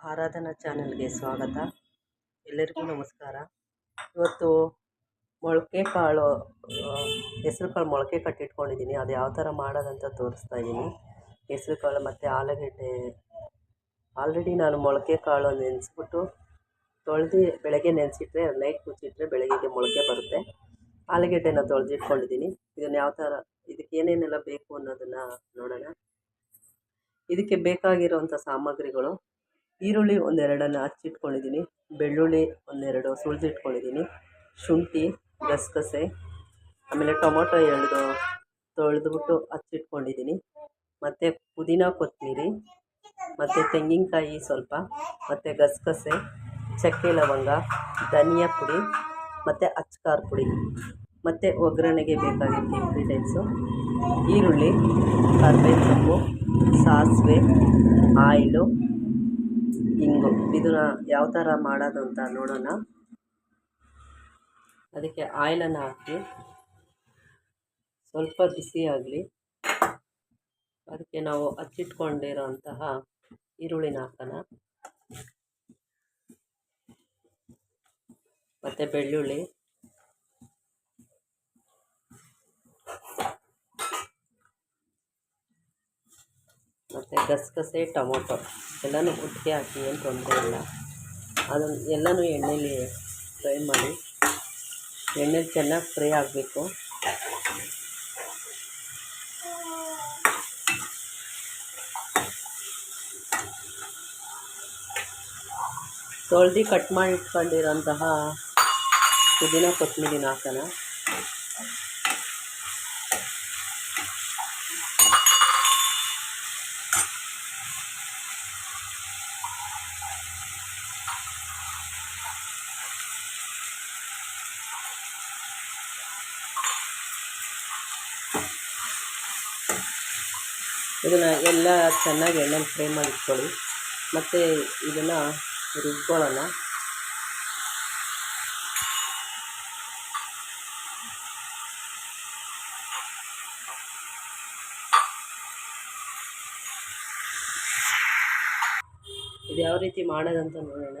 ಆರಾಧನಾ ಚಾನಲ್ಗೆ ಸ್ವಾಗತ. ಎಲ್ಲರಿಗೂ ನಮಸ್ಕಾರ. ಇವತ್ತು ಮೊಳಕೆ ಕಾಳು ಹೆಸರು ಕಾಳು ಮೊಳಕೆ ಕಟ್ಟಿಟ್ಕೊಂಡಿದ್ದೀನಿ. ಅದು ಯಾವ ಥರ ಮಾಡೋದಂತ ತೋರಿಸ್ತಾ ಇದ್ದೀನಿ. ಹೆಸರು ಕಾಳು ಮತ್ತು ಆಲೂಗಡ್ಡೆ. ಆಲ್ರೆಡಿ ನಾನು ಮೊಳಕೆ ಕಾಳು ನೆನೆಸ್ಬಿಟ್ಟು ತೊಳೆದು ಬೆಳಗ್ಗೆ ನೆನೆಸಿಟ್ರೆ, ನೈಟ್ ಮುಚ್ಚಿಟ್ರೆ ಬೆಳಗ್ಗೆಗೆ ಮೊಳಕೆ ಬರುತ್ತೆ. ಆಲೂಗೆಡ್ಡೆನ ತೊಳೆದಿಟ್ಕೊಂಡಿದ್ದೀನಿ. ಇದನ್ನು ಯಾವ ಥರ, ಇದಕ್ಕೆ ಏನೇನೆಲ್ಲ ಬೇಕು ಅನ್ನೋದನ್ನು ನೋಡೋಣ. ಇದಕ್ಕೆ ಬೇಕಾಗಿರೋವಂಥ ಸಾಮಗ್ರಿಗಳು ಈರುಳ್ಳಿ ಒಂದೆರಡನ್ನು ಹಚ್ಚಿಟ್ಕೊಂಡಿದ್ದೀನಿ ಬೆಳ್ಳುಳ್ಳಿ ಒಂದೆರಡು ಸುಳಿದಿಟ್ಕೊಂಡಿದ್ದೀನಿ ಶುಂಠಿ, ಗಸಗಸೆ, ಆಮೇಲೆ ಟೊಮೊಟೊ ಎರಡು ತೊಳೆದ್ಬಿಟ್ಟು ಹಚ್ಚಿಟ್ಕೊಂಡಿದ್ದೀನಿ ಮತ್ತು ಪುದೀನ ಕೊತ್ತಿರಿ ಮತ್ತು ತೆಂಗಿನಕಾಯಿ ಸ್ವಲ್ಪ, ಮತ್ತು ಗಸಗಸೆ, ಚಕ್ಕೆ ಲವಂಗ, ಧನಿಯಾ ಪುಡಿ, ಮತ್ತು ಅಚ್ಕಾರ್ ಪುಡಿ, ಮತ್ತು ಒಗ್ಗರಣೆಗೆ ಬೇಕಾಗಿದ್ದ ಇಂಗ್ರೀಡಿಯೆಂಟ್ಸು ಈರುಳ್ಳಿ, ಕರ್ಬೇವಿನ ಸೊಪ್ಪು, ಸಾಸಿವೆ, ಆಯಿಲು ಹಿಂಗು ಇದನ್ನ ಯಾವ ಥರ ಮಾಡೋದು ಅಂತ ನೋಡೋಣ. ಅದಕ್ಕೆ ಆಯಿಲನ್ನು ಹಾಕಿ, ಸ್ವಲ್ಪ ಬಿಸಿ ಆಗಲಿ. ಅದಕ್ಕೆ ನಾವು ಹಚ್ಚಿಟ್ಕೊಂಡಿರೋಂತಹ ಈರುಳ್ಳಿನ ಹಾಕೋಣ. ಮತ್ತು ಬೆಳ್ಳುಳ್ಳಿ. ಮತ್ತು ಗಸಗಸೆ ಟೊಮೊಟೊ. ಎಲ್ಲನೂ ಒಟ್ಟಿಗೆ ಹಾಕಿ, ಏನು ತೊಂದರೆ ಇಲ್ಲ. ಅದನ್ನು ಎಲ್ಲನೂ ಎಣ್ಣೆಲಿ ಫ್ರೈ ಮಾಡಿ, ಎಣ್ಣೆಲಿ ಚೆನ್ನಾಗಿ ಫ್ರೈ ಆಗಬೇಕು. ತೊಳ್ದು ಕಟ್ ಮಾಡಿ ಇಟ್ಕೊಂಡಿರೋಂತಹ ಪುದೀನ ಕೊತ್ತಂಬರಿನ ಹಾಕೋಣ ಇದನ್ನು ಎಲ್ಲ ಚೆನ್ನಾಗಿ ಎಣ್ಣೆ ಫ್ರೈ ಮಾಡಿ ಇಟ್ಕೊಳ್ಳಿ. ಮತ್ತು ಇದನ್ನು ರುಬ್ಕೊಳ್ಳೋಣ. ಇದು ಯಾವ ರೀತಿ ಮಾಡೋದಂತ ನೋಡೋಣ.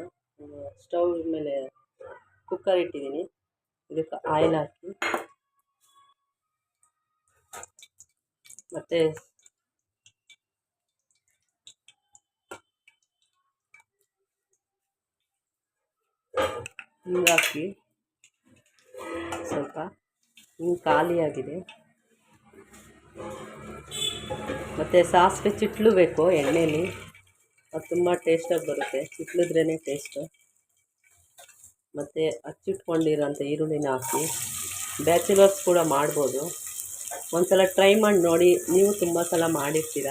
ಸ್ಟವ್ ಮೇಲೆ ಕುಕ್ಕರ್ ಇಟ್ಟಿದ್ದೀನಿ. ಇದಕ್ಕೆ ಆಯಿಲ್ ಹಾಕಿ. ಮತ್ತು ಹಿಂಗೆ ಹಾಕಿ ಸ್ವಲ್ಪ ಹಿಂಗೆ ಖಾಲಿಯಾಗಿದೆ. ಮತ್ತು ಸಾಸಿವೆ ಚಿಟ್ಲು ಬೇಕು ಎಣ್ಣೆಲಿ. ಅದು ತುಂಬ ಟೇಸ್ಟಾಗಿ ಬರುತ್ತೆ. ಚಿಟ್ಲಿದ್ರೇ ಟೇಸ್ಟು ಮತ್ತು ಹಚ್ಚಿಟ್ಕೊಂಡಿರೋಂಥ ಈರುಳ್ಳಿನ ಹಾಕಿ. ಬ್ಯಾಚುಲರ್ಸ್ ಕೂಡ ಮಾಡ್ಬೋದು. ಒಂದು ಸಲ ಟ್ರೈ ಮಾಡಿ ನೋಡಿ. ನೀವು ತುಂಬ ಸಲ ಮಾಡಿರ್ತೀರ?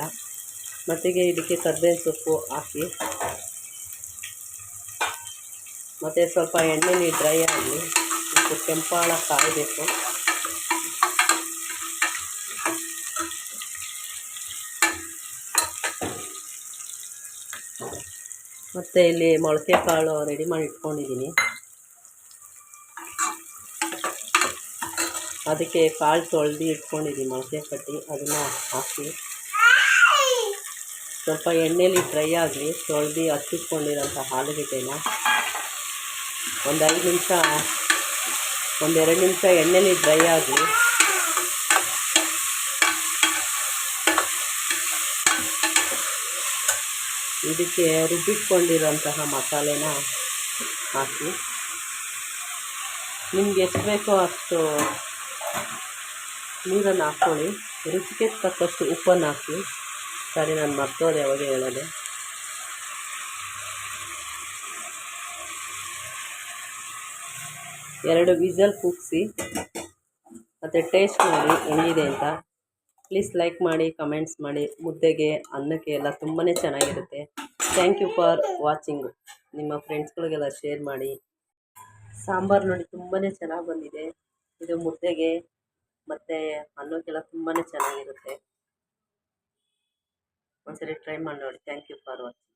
ಮತ್ತಿಗೆ ಇದಕ್ಕೆ ಕರ್ಬೇವಿನ ಸೊಪ್ಪು ಹಾಕಿ. ಮತ್ತು ಸ್ವಲ್ಪ ಎಣ್ಣೆಲಿ ಡ್ರೈ ಆಗಲಿ ಮತ್ತು ಕೆಂಪಾಳ ಕಾಯಬೇಕು ಮತ್ತು ಇಲ್ಲಿ ಮೊಳಕೆ ಕಾಳು ರೆಡಿ ಮಾಡಿ ಇಟ್ಕೊಂಡಿದ್ದೀನಿ. ಅದಕ್ಕೆ ಕಾಳು ತೊಳೆದು ಇಟ್ಕೊಂಡಿದ್ದೀನಿ ಮೊಳಕೆ ಕಟ್ಟಿ, ಅದನ್ನು ಹಾಕಿ. ಸ್ವಲ್ಪ ಎಣ್ಣೆಲಿ ಡ್ರೈ ಆಗಲಿ, ತೊಳೆದು ಹಚ್ಚಿಟ್ಕೊಂಡಿರೋಂಥ ಆಲೂಗೆಡ್ಡೆನ ಒಂದು ಐದು ನಿಮಿಷ, ಒಂದೆರಡು ನಿಮಿಷ ಎಣ್ಣೆಲಿ ಡ್ರೈ ಆಗಲಿ ಇದಕ್ಕೆ ರುಬ್ಬಿಟ್ಕೊಂಡಿರೋಂತಹ ಮಸಾಲೆನ ಹಾಕಿ. ನಿಮ್ಗೆ ಎಷ್ಟು ಬೇಕೋ ಅಷ್ಟು ನೀರನ್ನು ಹಾಕ್ಕೊಳ್ಳಿ. ರುಚಿಗೆ ತಕ್ಕಷ್ಟು ಉಪ್ಪನ್ನು ಹಾಕಿ. ಸರಿ, ನಾನು ಮರ್ತೋದೆ ಯಾವಾಗ ಹೇಳೋದು. ಎರಡು ವಿಸಲ್ ಕೂಗಿಸಿ ಮತ್ತು ಟೇಸ್ಟ್ ಮಾಡಿ ಹೆಂಗಿದೆ ಅಂತ ಪ್ಲೀಸ್ ಲೈಕ್ ಮಾಡಿ ಕಮೆಂಟ್ಸ್ ಮಾಡಿ. ಮುದ್ದೆಗೆ, ಅನ್ನಕ್ಕೆ ಎಲ್ಲ ತುಂಬಾ ಚೆನ್ನಾಗಿರುತ್ತೆ. ಥ್ಯಾಂಕ್ ಯು ಫಾರ್ ವಾಚಿಂಗ್ ನಿಮ್ಮ ಫ್ರೆಂಡ್ಸ್ಗಳಿಗೆಲ್ಲ ಶೇರ್ ಮಾಡಿ. ಸಾಂಬಾರು ನೋಡಿ ತುಂಬಾ ಚೆನ್ನಾಗಿ ಬಂದಿದೆ. ಇದು ಮುದ್ದೆಗೆ ಮತ್ತು ಅನ್ನಕ್ಕೆಲ್ಲ ತುಂಬಾ ಚೆನ್ನಾಗಿರುತ್ತೆ. ಒಂದ್ಸರಿ ಟ್ರೈ ಮಾಡಿ ನೋಡಿ. Thank you for watching